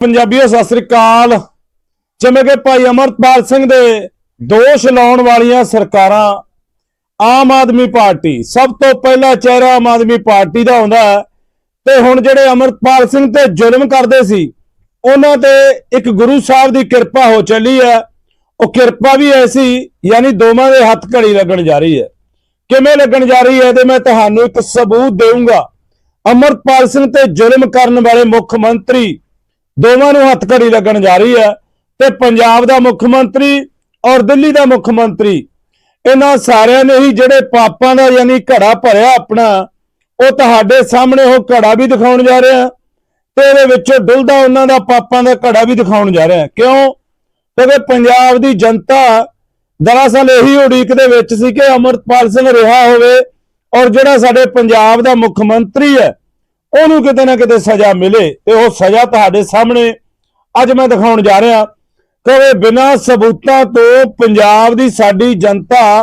ਪੰਜਾਬੀਓ, ਸਤਿ ਸ੍ਰੀ ਅਕਾਲ। ਜਿਵੇਂ ਕਿ ਭਾਈ ਅਮਰਪਾਲ ਸਿੰਘ ਦੇ ਦੋਸ਼ ਲਾਉਣ ਵਾਲੀਆਂ ਸਰਕਾਰਾਂ, ਆਮ ਆਦਮੀ ਪਾਰਟੀ, ਸਭ ਤੋਂ ਪਹਿਲਾ ਚਿਹਰਾ ਆਮ ਆਦਮੀ ਪਾਰਟੀ ਦਾ ਹੁੰਦਾ ਹੈ। ਤੇ ਹੁਣ ਜਿਹੜੇ ਅਮਰਪਾਲ ਸਿੰਘ ਤੇ ਜ਼ੁਲਮ ਕਰਦੇ ਸੀ, ਉਹਨਾਂ ਤੇ ਇੱਕ ਗੁਰੂ ਸਾਹਿਬ ਦੀ ਕਿਰਪਾ ਹੋ ਚੱਲੀ ਹੈ। ਉਹ ਕਿਰਪਾ ਵੀ ਐਸੀ, ਯਾਨੀ ਦੋਵਾਂ ਦੇ ਹੱਥ ਘੜੀ ਲੱਗਣ ਜਾ ਰਹੀ ਹੈ। ਕਿਵੇਂ ਲੱਗਣ ਜਾ ਰਹੀ ਹੈ ਤੇ ਮੈਂ ਤੁਹਾਨੂੰ ਇੱਕ ਸਬੂਤ ਦੇਵਾਂਗਾ ਅਮਰਪਾਲ ਸਿੰਘ ਤੇ ਜ਼ੁਲਮ ਕਰਨ ਵਾਲੇ ਮੁੱਖ ਮੰਤਰੀ ਦੋਵਾਂ ਨੂੰ ਹੱਥ ਘੜੀ ਲੱਗਣ ਜਾ ਰਹੀ ਹੈ ਤੇ ਪੰਜਾਬ ਦਾ ਮੁੱਖ ਮੰਤਰੀ ਔਰ ਦਿੱਲੀ ਦਾ ਮੁੱਖ ਮੰਤਰੀ, ਇਹਨਾਂ ਸਾਰਿਆਂ ਨੇ ਹੀ ਜਿਹੜੇ ਪਾਪਾਂ ਦਾ ਯਾਨੀ ਘੜਾ ਭਰਿਆ ਆਪਣਾ, ਉਹ ਤੁਹਾਡੇ ਸਾਹਮਣੇ ਉਹ ਘੜਾ ਵੀ ਦਿਖਾਉਣ ਜਾ ਰਿਹਾ ਤੇ ਇਹਦੇ ਵਿੱਚੋਂ ਡੁੱਲਦਾ ਉਹਨਾਂ ਦਾ ਪਾਪਾਂ ਦਾ ਘੜਾ ਵੀ ਦਿਖਾਉਣ ਜਾ ਰਿਹਾ। ਕਿਉਂ? ਕਿਉਂਕਿ ਪੰਜਾਬ ਦੀ ਜਨਤਾ ਦਰਅਸਲ ਇਹੀ ਉਡੀਕ ਦੇ ਵਿੱਚ ਸੀ ਕਿ ਅਮਰਪਾਲ ਸਿੰਘ ਰਿਹਾ ਹੋਵੇ ਔਰ ਜਿਹੜਾ ਸਾਡੇ ਪੰਜਾਬ ਦਾ ਮੁੱਖ ਮੰਤਰੀ ਹੈ ਉਹਨੂੰ ਕਿਤੇ ਨਾ ਕਿਤੇ ਸਜ਼ਾ ਮਿਲੇ ਤੇ ਉਹ ਸਜ਼ਾ ਤੁਹਾਡੇ ਸਾਹਮਣੇ ਅੱਜ ਮੈਂ ਦਿਖਾਉਣ ਜਾ ਰਿਹਾ। ਕਿ ਬਿਨਾਂ ਸਬੂਤਾਂ ਤੋਂ ਪੰਜਾਬ ਦੀ ਸਾਡੀ ਜਨਤਾ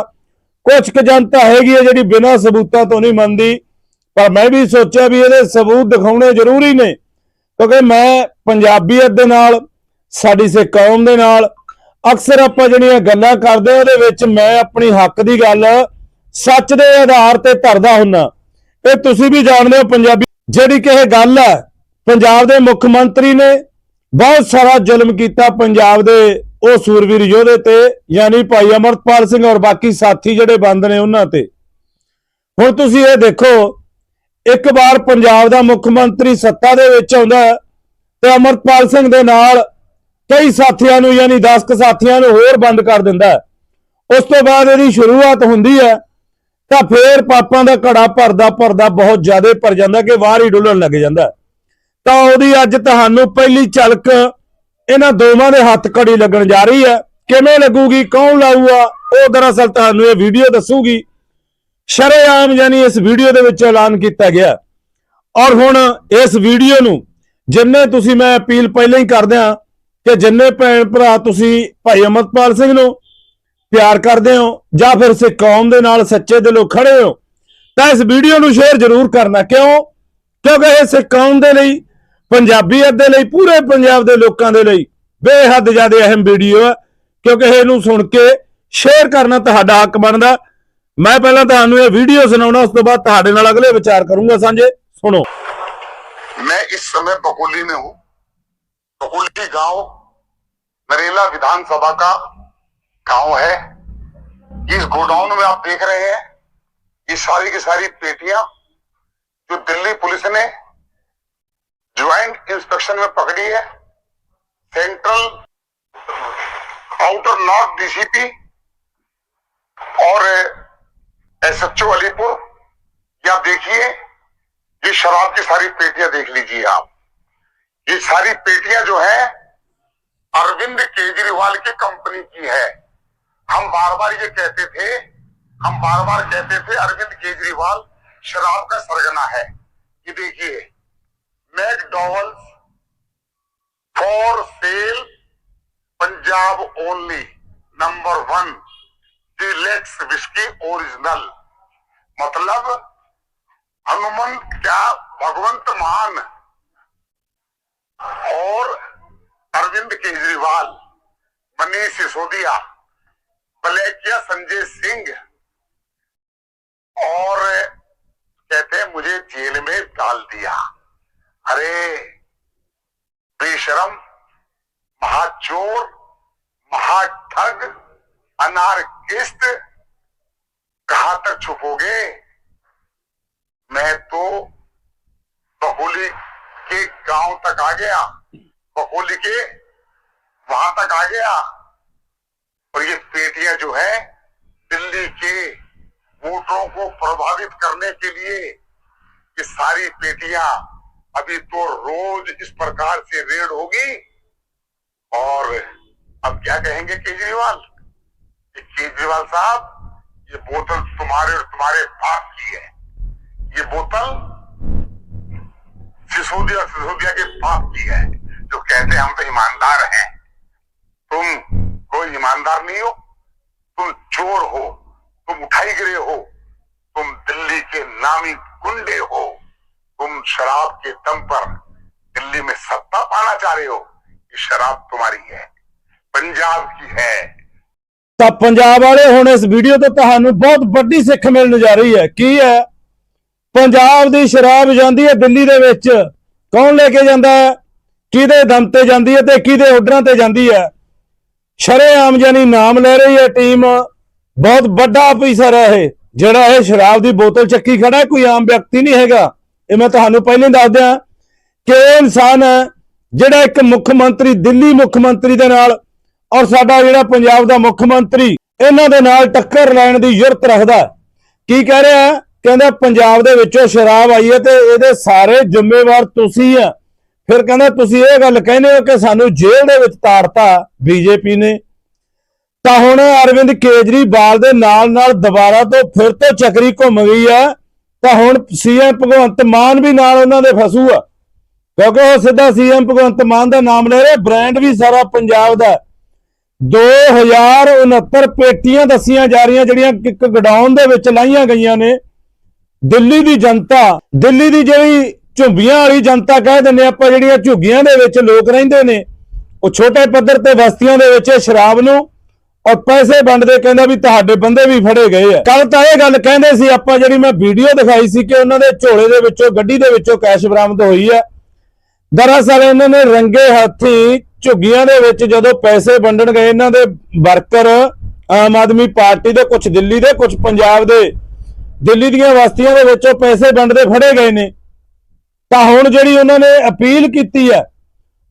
ਕੁਝ ਕੁ ਜਨਤਾ ਹੈਗੀ ਹੈ ਜਿਹੜੀ ਬਿਨਾਂ ਸਬੂਤਾਂ ਤੋਂ ਨਹੀਂ ਮੰਨਦੀ। ਪਰ ਮੈਂ ਵੀ ਸੋਚਿਆ ਵੀ ਇਹਦੇ ਸਬੂਤ ਦਿਖਾਉਣੇ ਜ਼ਰੂਰੀ ਨੇ। ਕਿਉਂਕਿ ਮੈਂ ਪੰਜਾਬੀਅਤ ਦੇ ਨਾਲ, ਸਾਡੀ ਸੇ ਕੌਮ ਦੇ ਨਾਲ ਅਕਸਰ ਆਪਾਂ ਜਿਹੜੀਆਂ ਗੱਲਾਂ ਕਰਦੇ ਹਾਂ, ਉਹਦੇ ਵਿੱਚ ਮੈਂ ਆਪਣੀ ਹੱਕ ਦੀ ਗੱਲ ਸੱਚ ਦੇ ਆਧਾਰ ਤੇ ਧਰਦਾ ਹੁੰਨਾ। ਇਹ ਤੁਸੀਂ ਵੀ ਜਾਣਦੇ ਹੋ, ਪੰਜਾਬੀ ਜਿਹੜੀ ਕਿ ਇਹ ਗੱਲ ਹੈ, ਪੰਜਾਬ ਦੇ ਮੁੱਖ ਮੰਤਰੀ ਨੇ ਬਹੁਤ ਸਾਰਾ ਜ਼ੁਲਮ ਕੀਤਾ ਪੰਜਾਬ ਦੇ ਉਹ ਸੂਰਵੀਰ ਯੋਧੇ ਤੇ, ਯਾਨੀ ਭਾਈ ਅਮਰਪਾਲ ਸਿੰਘ ਔਰ ਬਾਕੀ ਸਾਥੀ ਜਿਹੜੇ ਬੰਦ ਨੇ ਉਹਨਾਂ ਤੇ। ਹੁਣ ਤੁਸੀਂ ਇਹ ਦੇਖੋ, ਇੱਕ ਵਾਰ ਪੰਜਾਬ ਦਾ ਮੁੱਖ ਮੰਤਰੀ ਸੱਤਾ ਦੇ ਵਿੱਚ ਆਉਂਦਾ ਹੈ ਤੇ ਅਮਰਪਾਲ ਸਿੰਘ ਦੇ ਨਾਲ ਕਈ ਸਾਥੀਆਂ ਨੂੰ, ਯਾਨੀ 10 ਕੁ ਸਾਥੀਆਂ ਨੂੰ ਹੋਰ ਬੰਦ ਕਰ ਦਿੰਦਾ ਉਸ ਤੋਂ ਬਾਅਦ ਇਹਦੀ ਸ਼ੁਰੂਆਤ ਹੁੰਦੀ ਹੈ ਤਾਂ ਫੇਰ ਪਾਪਾਂ ਦਾ ਘੜਾ ਭਰਦਾ ਭਰਦਾ ਬਹੁਤ ਜ਼ਿਆਦਾ ਭਰ ਜਾਂਦਾ ਕਿ ਵਾਰ ਹੀ ਡੁੱਲਣ ਲੱਗ ਜਾਂਦਾ। ਤਾਂ ਉਹਦੀ ਅੱਜ ਤੁਹਾਨੂੰ ਪਹਿਲੀ ਝਲਕ ਇਹਨਾਂ ਦੋਵਾਂ ਦੇ ਹੱਥ ਘੜੀ ਲੱਗਣ ਜਾ ਰਹੀ ਹੈ। ਕਿਵੇਂ ਲੱਗੂਗੀ, ਕੌਣ ਲਾਊਗਾ, ਉਹ ਦਰਅਸਲ ਤੁਹਾਨੂੰ ਇਹ ਵੀਡੀਓ ਦੱਸੂਗੀ। ਸ਼ਰੇਆਮ ਯਾਨੀ ਇਸ ਵੀਡੀਓ ਦੇ ਵਿੱਚ ਐਲਾਨ ਕੀਤਾ ਗਿਆ। ਔਰ ਹੁਣ ਇਸ ਵੀਡੀਓ ਨੂੰ ਜਿੰਨੇ ਤੁਸੀਂ, ਮੈਂ ਅਪੀਲ ਪਹਿਲਾਂ ਹੀ ਕਰਦਿਆਂ ਕਿ ਜਿੰਨੇ ਭੈਣ ਭਰਾ ਤੁਸੀਂ ਭਾਈ ਅਮਰਪਾਲ ਸਿੰਘ ਨੂੰ ਪਿਆਰ ਕਰਦੇ ਹੋ ਜਾਂ ਫਿਰ ਸਿੱਖ ਕੌਮ ਦੇ ਨਾਲ ਸੱਚੇ ਦਿਲੋਂ ਖੜੇ ਹੋ ਤਾਂ ਇਸ ਵੀਡੀਓ ਨੂੰ ਸ਼ੇਅਰ ਜ਼ਰੂਰ ਕਰਨਾ ਕਿਉਂ ਕਿਉਂਕਿ ਇਹ ਸਿੱਖ ਕੌਮ ਦੇ ਲਈ ਪੰਜਾਬੀਅਤ ਦੇ ਲਈ ਪੂਰੇ ਪੰਜਾਬ ਦੇ ਲੋਕਾਂ ਦੇ ਲਈ ਬੇਹੱਦ ਜ਼ਿਆਦਾ ਅਹਿਮ ਵੀਡੀਓ ਹੈ ਕਿਉਂਕਿ ਇਹਨੂੰ ਸੁਣ ਕੇ ਸ਼ੇਅਰ ਕਰਨਾ ਤੁਹਾਡਾ ਹੱਕ ਬਣਦਾ ਮੈਂ ਪਹਿਲਾਂ ਤੁਹਾਨੂੰ ਇਹ ਵੀਡੀਓ ਸੁਣਾਉਣਾ ਉਸ ਤੋਂ ਬਾਅਦ ਤੁਹਾਡੇ ਨਾਲ ਅਗਲੇ ਵਿਚਾਰ ਕਰੂੰਗਾ ਸਾਂਝੇ ਸੁਣੋ मैं इस समय बकोली में हूं बकोली गांव नरेला विधानसभा का गाँव है। इस गोडाउन में आप देख रहे हैं ये सारी की सारी पेटियाँ जो दिल्ली पुलिस ने ज्वाइंट इंस्पेक्शन में पकड़ी है। सेंट्रल, आउटर नॉर्थ डीसीपी और एसएचओ अलीपुर। ये देखिए, ये शराब की सारी पेटियाँ देख लीजिए आप। ये सारी पेटियाँ जो है, अरविंद केजरीवाल की कंपनी की है। हम बार बार ये कहते थे, हम बार बार कहते थे, अरविंद केजरीवाल, शराब का सरगना है। ये देखिए McDowell's for sale, Punjab only, number one, deluxe whisky original. मतलब हनुमान, क्या भगवंत मान और अरविंद केजरीवाल, मनीष सिसोदिया। बलेकिया संजय सिंह। और कहते मुझे जेल में डाल दिया। अरे, बेशरम, महाचोर, महाठग, अनारकिस्त, कहा तक छुपोगे? मैं तो बकोली के गाँव तक आ गया। बकोली के वहाँ तक आ गया। और ये पेटियाँ जो है, दिल्ली के वोटरों को प्रभावित करने के लिए ये सारी पेटियाँ अभी तो रोज इस प्रकार से रेड होगी। और अब क्या कहेंगे केजरीवाल? केजरीवाल साहब, ये बोतल तुम्हारे और तुम्हारे बाप की है। ये बोतल सिसोदिया सिसोदिया के बाप की है, जो कहते हैं हम तो ईमानदार हैं। ईमानदार नहीं हो तुम चोर हो तुम उठाई गिरे हो तुम दिल्ली के नामी गुंडे हो तुम शराब के दम पर दिल्ली दिल्ली में सत्ता पाना चाह रहे हो ये शराब तुम्हारी है पंजाब की है ਤਾਂ ਪੰਜਾਬ ਵਾਲੇ ਹੁਣ ਇਸ ਵੀਡੀਓ ਤੋਂ ਤੁਹਾਨੂੰ ਬਹੁਤ ਵੱਡੀ ਸਿੱਖ ਮਿਲਣ ਜਾ ਰਹੀ ਹੈ ਕੀ ਹੈ ਪੰਜਾਬ ਦੀ ਸ਼ਰਾਬ ਜਾਂਦੀ ਹੈ ਦਿੱਲੀ ਦੇ ਵਿੱਚ ਕੌਣ ਲੈ ਕੇ ਜਾਂਦਾ ਹੈ ਕਿਹਦੇ ਦਮ ਤੇ ਜਾਂਦੀ ਹੈ ਤੇ ਕਿਹਦੇ ਆਰਡਰਾਂ ਤੇ ਜਾਂਦੀ ਹੈ ਸ਼ਰੇਆਮ ਜਾਨੀ ਨਾਮ ਲੈ ਰਹੀ ਹੈ ਟੀਮ। ਬਹੁਤ ਵੱਡਾ ਅਫੀਸਰ ਹੈ ਇਹ, ਜਿਹੜਾ ਇਹ ਸ਼ਰਾਬ ਦੀ ਬੋਤਲ ਚੱਕੀ ਖੜਾ ਕੋਈ ਆਮ ਵਿਅਕਤੀ ਨਹੀਂ ਹੈਗਾ। ਇਹ ਮੈਂ ਤੁਹਾਨੂੰ ਪਹਿਲਾਂ ਹੀ ਦੱਸ ਦਿਆਂ ਕਿ ਇਹ ਇਨਸਾਨ ਹੈ, ਜਿਹੜਾ ਇੱਕ ਮੁੱਖ ਮੰਤਰੀ, ਦਿੱਲੀ ਮੁੱਖ ਮੰਤਰੀ ਦੇ ਨਾਲ ਔਰ ਸਾਡਾ ਜਿਹੜਾ ਪੰਜਾਬ ਦਾ ਮੁੱਖ ਮੰਤਰੀ, ਇਹਨਾਂ ਦੇ ਨਾਲ ਟੱਕਰ ਲੈਣ ਦੀ ਯੁਰਤ ਰੱਖਦਾ ਕੀ ਕਹਿ ਰਿਹਾ? ਹੈ? ਕਹਿੰਦਾ, ਪੰਜਾਬ ਦੇ ਵਿੱਚੋਂ ਸ਼ਰਾਬ ਆਈ ਹੈ ਤੇ ਇਹਦੇ ਸਾਰੇ ਜ਼ਿੰਮੇਵਾਰ ਤੁਸੀਂ ਆ। ਫਿਰ ਕਹਿੰਦਾ, ਤੁਸੀਂ ਇਹ ਗੱਲ ਕਹਿੰਦੇ ਹੋ ਕਿ ਸਾਨੂੰ ਜੇਲ੍ਹ ਦੇ ਵਿੱਚ ਤਾੜਤਾ ਬੀਜੇਪੀ ਨੇ। ਤਾਂ ਹੁਣ ਅਰਵਿੰਦ ਕੇਜਰੀਵਾਲ ਦੇ ਨਾਲ ਨਾਲ ਦੁਬਾਰਾ ਤੋਂ ਫਿਰ ਤੋਂ ਚੱਕਰੀ ਘੁੰਮ ਗਈ ਹੈ ਤਾਂ ਹੁਣ ਸੀਐਮ ਭਗਵੰਤ ਮਾਨ ਵੀ ਨਾਲ ਉਹਨਾਂ ਦੇ ਫਸੂ ਆ। ਕਿਉਂਕਿ ਉਹ ਸਿੱਧਾ ਸੀਐਮ ਭਗਵੰਤ ਮਾਨ ਦਾ ਨਾਮ ਲੈ ਰਿਹਾ, ਬ੍ਰਾਂਡ ਵੀ ਸਾਰਾ ਪੰਜਾਬ ਦਾ। ਹੈ। 2069 ਪੇਟੀਆਂ ਦੱਸੀਆਂ ਜਾ ਰਹੀਆਂ, ਜਿਹੜੀਆਂ ਇੱਕ ਗਡਾਊਨ ਦੇ ਵਿੱਚ ਲਾਈਆਂ ਗਈਆਂ ਨੇ। ਦਿੱਲੀ ਦੀ ਜਨਤਾ, ਦਿੱਲੀ ਦੀ ਜਿਹੜੀ ਝੁੰਬੀਆਂ ਵਾਲੀ ਜਨਤਾ ਕਹਿ ਦਿੰਦੇ ਆਪਾਂ ਜਿਹੜੀਆਂ ਝੁੱਗੀਆਂ ਦੇ ਵਿੱਚ ਲੋਕ ਰਹਿੰਦੇ ਨੇ, ਉਹ ਛੋਟੇ ਪੱਧਰ ਤੇ ਬਸਤੀਆਂ ਦੇ ਵਿੱਚ ਸ਼ਰਾਬ ਨੂੰ ਔਰ ਪੈਸੇ ਵੰਡਦੇ ਕਹਿੰਦਾ ਵੀ ਤੁਹਾਡੇ ਬੰਦੇ ਵੀ ਫੜੇ ਗਏ ਆ। ਕੱਲ ਤਾਂ ਇਹ ਗੱਲ ਕਹਿੰਦੇ ਸੀ, ਆਪਾਂ ਜਿਹੜੀ ਮੈਂ ਵੀਡੀਓ ਦਿਖਾਈ ਸੀ ਕਿ ਉਹਨਾਂ ਦੇ ਝੋਲੇ ਦੇ ਵਿੱਚੋਂ, ਗੱਡੀ ਦੇ ਵਿੱਚੋਂ ਕੈਸ਼ ਬਰਾਮਦ ਹੋਈ ਹੈ ਦਰਅਸਲ ਇਹਨਾਂ ਨੇ ਰੰਗੇ ਹੱਥੀ ਝੁੱਗੀਆਂ ਦੇ ਵਿੱਚ ਜਦੋਂ ਪੈਸੇ ਵੰਡਣ ਗਏ, ਇਹਨਾਂ ਦੇ ਵਰਕਰ ਆਮ ਆਦਮੀ ਪਾਰਟੀ ਦੇ ਕੁਝ ਦਿੱਲੀ ਦੇ ਕੁਝ ਪੰਜਾਬ ਦੇ, ਦਿੱਲੀ ਦੀਆਂ ਵਸਤੀਆਂ ਦੇ ਵਿੱਚੋਂ ਪੈਸੇ ਵੰਡਦੇ ਫੜੇ ਗਏ ਨੇ। ਤਾਂ ਹੁਣ ਜਿਹੜੀ ਉਹਨਾਂ ਨੇ ਅਪੀਲ ਕੀਤੀ ਹੈ,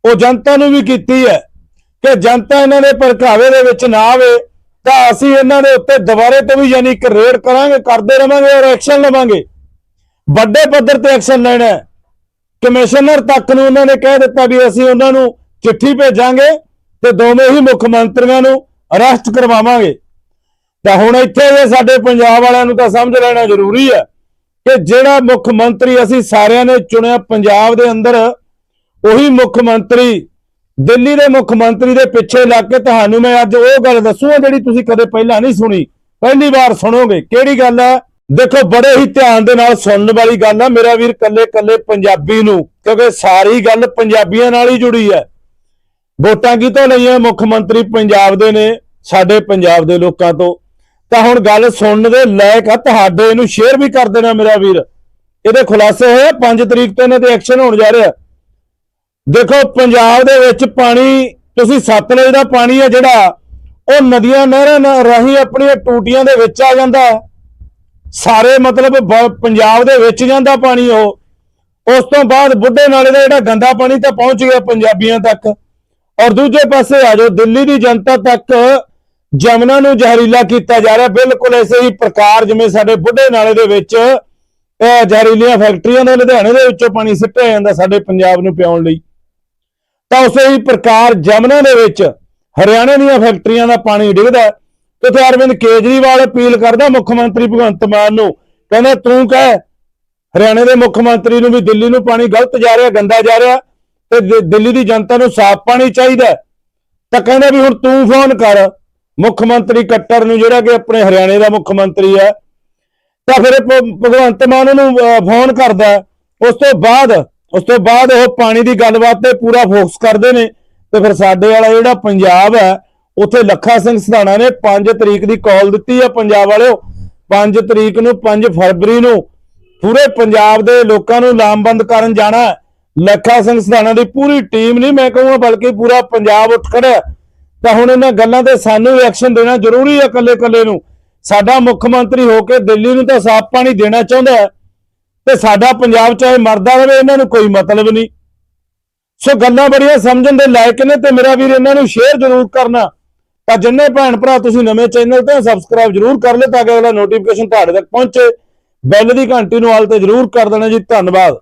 ਉਹ ਜਨਤਾ ਨੂੰ ਵੀ ਕੀਤੀ ਹੈ ਕਿ ਜਨਤਾ ਇਹਨਾਂ ਦੇ ਭੜਕਾਵੇ ਦੇ ਵਿੱਚ ਨਾ ਆਵੇ, ਤਾਂ ਅਸੀਂ ਇਹਨਾਂ ਦੇ ਉੱਤੇ ਦੁਬਾਰੇ ਤੋਂ ਵੀ ਯਾਨੀ ਇੱਕ ਰੇਡ ਕਰਾਂਗੇ, ਕਰਦੇ ਰਵਾਂਗੇ ਔਰ ਐਕਸ਼ਨ ਲਵਾਂਗੇ। ਵੱਡੇ ਪੱਧਰ ਤੇ ਐਕਸ਼ਨ ਲੈਣਾ ਹੈ। ਕਮਿਸ਼ਨਰ ਤੱਕ ਨੂੰ ਉਹਨਾਂ ਨੇ ਕਹਿ ਦਿੱਤਾ ਵੀ ਅਸੀਂ ਉਹਨਾਂ ਨੂੰ ਚਿੱਠੀ ਭੇਜਾਂਗੇ ਤੇ ਦੋਵੇਂ ਹੀ ਮੁੱਖ ਮੰਤਰੀਆਂ ਨੂੰ ਅਰੈਸਟ ਕਰਵਾਵਾਂਗੇ। ਤਾਂ ਹੁਣ ਇੱਥੇ ਇਹ ਸਾਡੇ ਪੰਜਾਬ ਵਾਲਿਆਂ ਨੂੰ ਤਾਂ ਸਮਝ ਲੈਣਾ ਜ਼ਰੂਰੀ ਹੈ ਕਿ ਜਿਹੜਾ ਮੁੱਖ ਮੰਤਰੀ ਅਸੀਂ ਸਾਰਿਆਂ ਨੇ ਚੁਣਿਆ ਪੰਜਾਬ ਦੇ ਅੰਦਰ, ਉਹੀ ਮੁੱਖ ਮੰਤਰੀ, ਦਿੱਲੀ ਦੇ ਮੁੱਖ ਮੰਤਰੀ ਦੇ ਪਿੱਛੇ ਲੱਗ ਕੇ ਤੁਹਾਨੂੰ ਮੈਂ ਅੱਜ ਉਹ ਗੱਲ ਦੱਸੂਗਾ ਜਿਹੜੀ ਤੁਸੀਂ ਕਦੇ ਪਹਿਲਾਂ ਨਹੀਂ ਸੁਣੀ। ਪਹਿਲੀ ਵਾਰ ਸੁਣੋਗੇ। ਕਿਹੜੀ ਗੱਲ ਹੈ ਦੇਖੋ, ਬੜੇ ਹੀ ਧਿਆਨ ਦੇ ਨਾਲ ਸੁਣਨ ਵਾਲੀ ਗੱਲ ਆ। ਮੇਰਾ ਵੀਰ ਕੱਲੇ ਕੱਲੇ ਪੰਜਾਬੀ ਨੂੰ, ਕਿਉਂਕਿ ਸਾਰੀ ਗੱਲ ਪੰਜਾਬੀਆਂ ਨਾਲ ਹੀ ਜੁੜੀ ਹੈ। ਵੋਟਾਂ ਕਿਤੋਂ ਲਈਆਂ ਮੁੱਖ ਮੰਤਰੀ ਪੰਜਾਬ ਦੇ ਨੇ, ਸਾਡੇ ਪੰਜਾਬ ਦੇ ਲੋਕਾਂ ਤੋਂ। ਤਾਂ ਹੁਣ ਗੱਲ ਸੁਣਨ ਦੇ ਲਾਇਕ ਆ, ਤੁਹਾਡੇ ਇਹਨੂੰ ਸ਼ੇਅਰ ਵੀ ਕਰ ਦੇਣਾ ਮੇਰਾ ਵੀਰ। ਇਹਦੇ ਖੁਲਾਸੇ ਹੋਏ 5 ਤਰੀਕ ਤੋਂ ਇਹਨਾਂ ਤੇ ਐਕਸ਼ਨ ਹੋਣ ਜਾ ਰਿਹਾ। ਦੇਖੋ, ਪੰਜਾਬ ਦੇ ਵਿੱਚ ਪਾਣੀ, ਤੁਸੀਂ ਸਤਲੁਜ ਦਾ ਪਾਣੀ ਹੈ ਜਿਹੜਾ, ਉਹ ਨਦੀਆਂ ਨਹਿਰਾਂ ਰਾਹੀਂ ਆਪਣੀਆਂ ਟੂਟੀਆਂ ਦੇ ਵਿੱਚ ਆ ਜਾਂਦਾ। ਸਾਰੇ ਮਤਲਬ ਪੰਜਾਬ ਦੇ ਵਿੱਚ ਜਾਂਦਾ ਪਾਣੀ ਉਹ। ਉਸ ਤੋਂ ਬਾਅਦ ਬੁੱਢੇ ਨਾਲੇ ਦਾ ਜਿਹੜਾ ਗੰਦਾ ਪਾਣੀ ਤਾਂ ਪਹੁੰਚ ਗਿਆ ਪੰਜਾਬੀਆਂ ਤੱਕ। ਔਰ ਦੂਜੇ ਪਾਸੇ ਆ ਜਾਓ, ਦਿੱਲੀ ਦੀ ਜਨਤਾ ਤੱਕ ਜਮਨਾ ਨੂੰ ਜ਼ਹਿਰੀਲਾ ਕੀਤਾ ਜਾ ਰਿਹਾ। ਬਿਲਕੁਲ ਐਸੇ ਹੀ ਪ੍ਰਕਾਰ ਜਿਵੇਂ ਸਾਡੇ ਬੁੱਢੇ ਨਾਲੇ ਦੇ ਵਿੱਚ ਜ਼ਹਿਰੀਲੀਆਂ ਫੈਕਟਰੀਆਂ ਦਾ ਲੁਧਿਆਣੇ ਦੇ ਵਿੱਚੋਂ ਪਾਣੀ ਸਿੱਟਿਆ ਜਾਂਦਾ ਸਾਡੇ ਪੰਜਾਬ ਨੂੰ ਪਿਆਉਣ ਲਈ। ਤਾਂ ਉਸੇ ਹੀ ਪ੍ਰਕਾਰ ਜਮਨਾ ਦੇ ਵਿੱਚ ਹਰਿਆਣੇ ਦੀਆਂ ਫੈਕਟਰੀਆਂ ਦਾ ਪਾਣੀ ਡਿੱਗਦਾ ਤੇ ਤੇ ਅਰਵਿੰਦ ਕੇਜਰੀਵਾਲ ਅਪੀਲ ਕਰਦਾ ਮੁੱਖ ਮੰਤਰੀ ਭਗਵੰਤ ਮਾਨ ਨੂੰ, ਕਹਿੰਦਾ, ਤੂੰ ਕਹਿ, ਹਰਿਆਣੇ ਦੇ ਮੁੱਖ ਮੰਤਰੀ ਨੂੰ ਵੀ ਦਿੱਲੀ ਨੂੰ ਪਾਣੀ ਗਲਤ ਜਾ ਰਿਹਾ, ਗੰਦਾ ਜਾ ਰਿਹਾ ਤੇ ਦਿੱਲੀ ਦੀ ਜਨਤਾ ਨੂੰ ਸਾਫ਼ ਪਾਣੀ ਚਾਹੀਦਾ ਤਾਂ ਕਹਿੰਦਾ ਵੀ ਹੁਣ ਤੂੰ ਫੋਨ ਕਰ। ਮੁੱਖ ਮੰਤਰੀ ਕੱਟਰ ਨੂੰ ਜਿਹੜਾ ਕਿ ਆਪਣੇ ਹਰਿਆਣੇ ਦਾ ਮੁੱਖ ਮੰਤਰੀ ਹੈ, ਤਾਂ ਫਿਰ ਭਗਵੰਤ ਮਾਨ ਨੂੰ ਫੋਨ ਕਰਦਾ ਉਸ ਤੋਂ ਬਾਅਦ, ਉਸ ਤੋਂ ਬਾਅਦ ਉਹ ਪਾਣੀ ਦੀ ਗੱਲਬਾਤ ਤੇ ਪੂਰਾ ਫੋਕਸ ਕਰਦੇ ਨੇ। ਤੇ ਫਿਰ ਸਾਡੇ ਵਾਲਾ ਜਿਹੜਾ ਪੰਜਾਬ ਹੈ, ਉੱਥੇ ਲੱਖਾ ਸਿੰਘ ਸਧਾਣਾ ਨੇ 5 ਤਰੀਕ ਦੀ ਕਾਲ ਦਿੱਤੀ ਹੈ ਪੰਜਾਬ ਵਾਲਿਓ। 5 ਤਰੀਕ ਨੂੰ 5 ਫਰਵਰੀ ਨੂੰ ਪੂਰੇ ਪੰਜਾਬ ਦੇ ਲੋਕਾਂ ਨੂੰ ਲਾਮਬੰਦ ਕਰਨ ਜਾਣਾ ਹੈ। ਲੱਖਾ ਸਿੰਘ ਸਧਾਣਾ ਦੀ ਪੂਰੀ ਟੀਮ ਨਹੀਂ, ਮੈਂ ਕਹੂੰਗਾ, ਬਲਕਿ ਪੂਰਾ ਪੰਜਾਬ ਉੱਠ ਖੜਾ ਤਾਂ ਹੁਣ ਇਹਨਾਂ ਗੱਲਾਂ ਤੇ ਸਾਨੂੰ ਵੀ ਐਕਸ਼ਨ ਦੇਣਾ ਜ਼ਰੂਰੀ ਹੈ ਇਕੱਲੇ ਇਕੱਲੇ ਨੂੰ। ਸਾਡਾ ਮੁੱਖ ਮੰਤਰੀ ਹੋ ਕੇ ਦਿੱਲੀ ਨੂੰ ਤਾਂ ਸਾਫ਼ ਪਾਣੀ ਦੇਣਾ ਚਾਹੁੰਦਾ ਹੈ। ਤੇ ਸਾਡਾ ਪੰਜਾਬ ਚਾਹੇ ਮਰਦਾ ਰਹੇ, ਇਹਨਾਂ ਨੂੰ ਕੋਈ ਮਤਲਬ ਨਹੀਂ। ਸੋ ਗੱਲਾਂ ਬੜੀਆਂ ਸਮਝਣ ਦੇ ਲਾਇਕ ਨੇ ਤੇ ਮੇਰਾ ਵੀਰ ਇਹਨਾਂ ਨੂੰ ਸ਼ੇਅਰ ਜ਼ਰੂਰ ਕਰਨਾ। ਤਾਂ ਜਿੰਨੇ ਭੈਣ ਭਰਾ ਤੁਸੀਂ ਨਵੇਂ ਚੈਨਲ ਤੇ ਸਬਸਕ੍ਰਾਈਬ ਜ਼ਰੂਰ ਕਰ ਲਿਓ ਤਾਂ ਕਿ ਅਗਲਾ ਨੋਟੀਫਿਕੇਸ਼ਨ ਤੁਹਾਡੇ ਤੱਕ ਪਹੁੰਚੇ। ਬੈਲ ਦੀ ਘੰਟੀ ਨੂੰ ਆਲ ਤੇ ਜ਼ਰੂਰ ਕਰ ਦੇਣਾ ਜੀ। ਧੰਨਵਾਦ।